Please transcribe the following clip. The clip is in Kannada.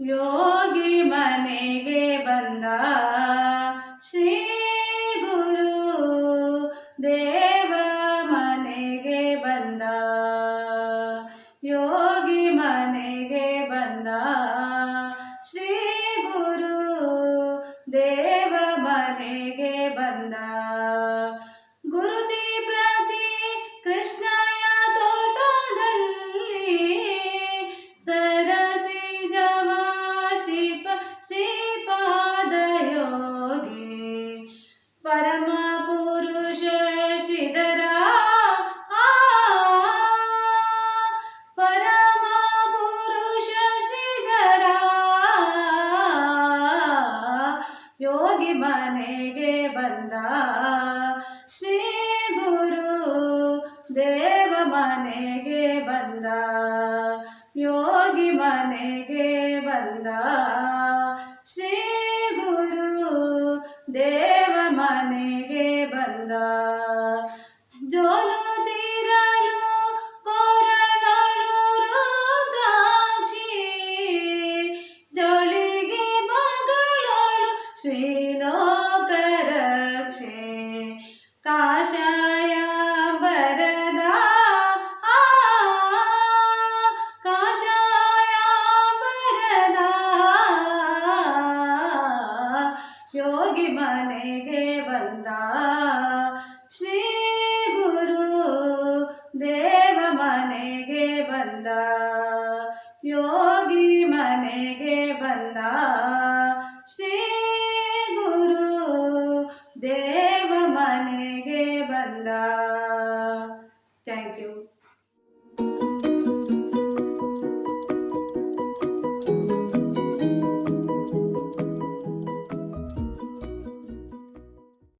ಯೋಗಿ ಮನೆಗೆ ಬಂದ ಶ್ರೀ ಗುರು ದೇವ ಮನೆಗೆ ಬಂದ. ಯೋಗಿ ಮನೆಗೆ ಬಂದ ಶ್ರೀ ಗುರು ದೇವ ಮನೆಗೆ ಬಂದ. ಶ್ರೀಪ ಶ್ರೀಪಾದ ಯೋಗಿ ಪರಮ ಪುರುಷ ಶ್ರೀಧರ. ಪರಮ ಪುರುಷ ಶ್ರೀಧರ. ಯೋಗಿ ಮನೆಗೆ ಬಂದ ಶ್ರೀ ಗುರು ದೇವ ಮನೆಗೆ ಬಂದ. ಯೋಗಿ ದೇವ ಹೋಗಿ ಮನೆಗೆ ಬಂದ ಶ್ರೀ ಗುರು ದೇವ ಮನೆಗೆ ಬಂದ. ಯೋಗಿ ಮನೆಗೆ ಬಂದ ಶ್ರೀ ಗುರು ದೇವ ಮನೆಗೆ ಬಂದ. Thank you